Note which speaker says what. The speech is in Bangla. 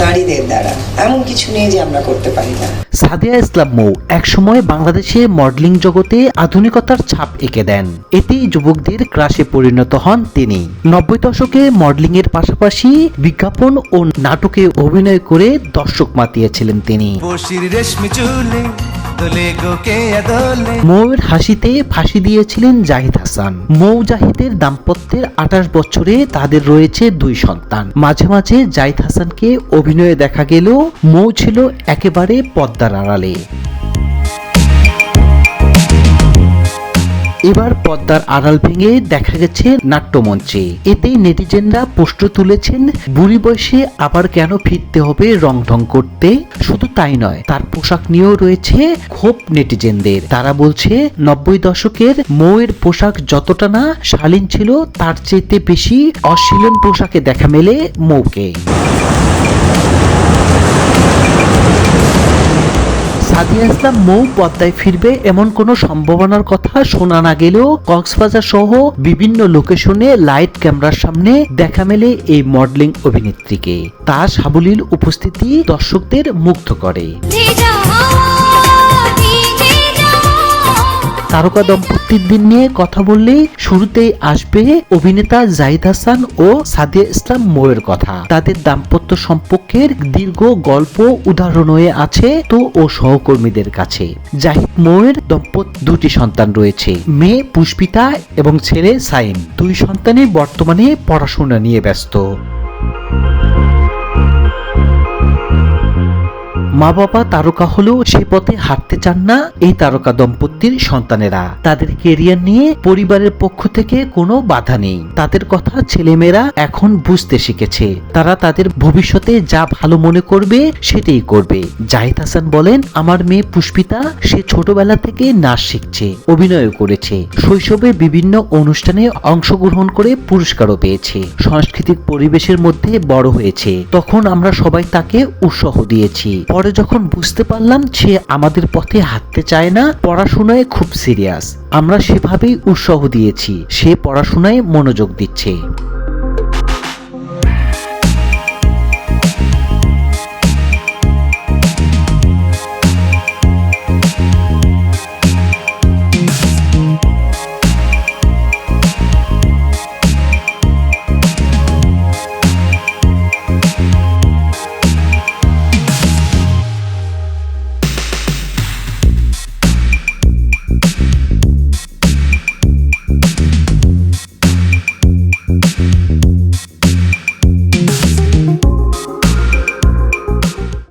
Speaker 1: নারীদের দ্বারা। এমন কিছু নেই যে আমরা করতে পারি না।
Speaker 2: সাদিয়া ইসলাম মৌ একসময় বাংলাদেশে মডেলিং জগতে আধুনিকতার ছাপ এঁকে দেন। এতেই যুবকদের ক্রাশে পরিণত হন তিনি। নব্বই দশকে মডেলিং এর পাশাপাশি বিজ্ঞাপন ও নাটকে অভিনয় করে দর্শক মাতিয়েছিলেন তিনি। মৌয়ের হাসিতে ফাঁসি দিয়েছিলেন জাহিদ হাসান। মৌ জাহিদের দাম্পত্যের আঠাশ বছরে তাদের রয়েছে দুই সন্তান। মাঝে মাঝে জাহিদ হাসানকে অভিনয়ে দেখা গেলেও মৌ ছিল একেবারে পদ্মার আড়ালে। এবার পদ্মার আড়াল ভেঙে দেখা গেছে নাট্যমঞ্চে। এতে নেটিজেনরা প্রশ্ন তুলেছেন, বুড়ি বয়সে আবার কেন ফিরতে হবে রং ঢং করতে? শুধু তাই নয়, তার পোশাক নিয়েও রয়েছে ক্ষোভ নেটিজেনদের। তারা বলছে, নব্বই দশকের মৌয়ের পোশাক যতটা না শালীন ছিল, তার চেয়ে বেশি অশ্লীল পোশাকে দেখা মেলে মৌকে। ইসলাম মৌ পদ্মায় ফিরবে এমন কোনো সম্ভাবনার কথা শোনা না গেলেও কক্সবাজার সহ বিভিন্ন লোকেশনে লাইট ক্যামেরার সামনে দেখা মেলে এই মডেলিং অভিনেত্রীকে। তার সাবলীল উপস্থিতি দর্শকদের মুগ্ধ করে। তারকা দম্পতির দিন নিয়ে কথা বললেই শুরুতেই আসবে অভিনেতা জাহিদ হাসান ও সাদিয়া ইসলাম মোয়ের কথা। তাদের দাম্পত্য সম্পর্কের দীর্ঘ গল্প উদাহরণ হয়ে আছে তো ও সহকর্মীদের কাছে। জাহিদ মোয়ের দম্পত দুটি সন্তান রয়েছে, মেয়ে পুষ্পিতা এবং ছেলে সাইম। দুই সন্তানই বর্তমানে পড়াশোনা নিয়ে ব্যস্ত। মা বাবা তারকা হলেও সে পথে হাঁটতে চান না এই তারকা দম্পতির সন্তানেরা। তাদের কেরিয়ার নিয়ে পরিবারের পক্ষ থেকে কোনো বাধা নেই। তাদের কথা ছেলেমেয়েরা এখন বুঝতে শিখেছে। তারা তাদের ভবিষ্যতে যা ভালো মনে করবে সেটাই করবে। জাহিদ হাসান বলেন, আমার মেয়ে পুষ্পিতা, সে ছোটবেলা থেকে নাচ শিখছে অভিনয় করেছে, শৈশবে বিভিন্ন অনুষ্ঠানে অংশগ্রহণ করে পুরস্কারও পেয়েছে, সাংস্কৃতিক পরিবেশের মধ্যে বড় হয়েছে। তখন আমরা সবাই তাকে উৎসাহ দিয়েছি। পরে যখন বুঝতে পারলাম সে আমাদের পথে হাঁটতে চায় না, পড়াশোনায় খুব সিরিয়াস আমরা সেভাবেই উৎসাহ দিয়েছি। সে পড়াশোনায় মনোযোগ দিচ্ছে।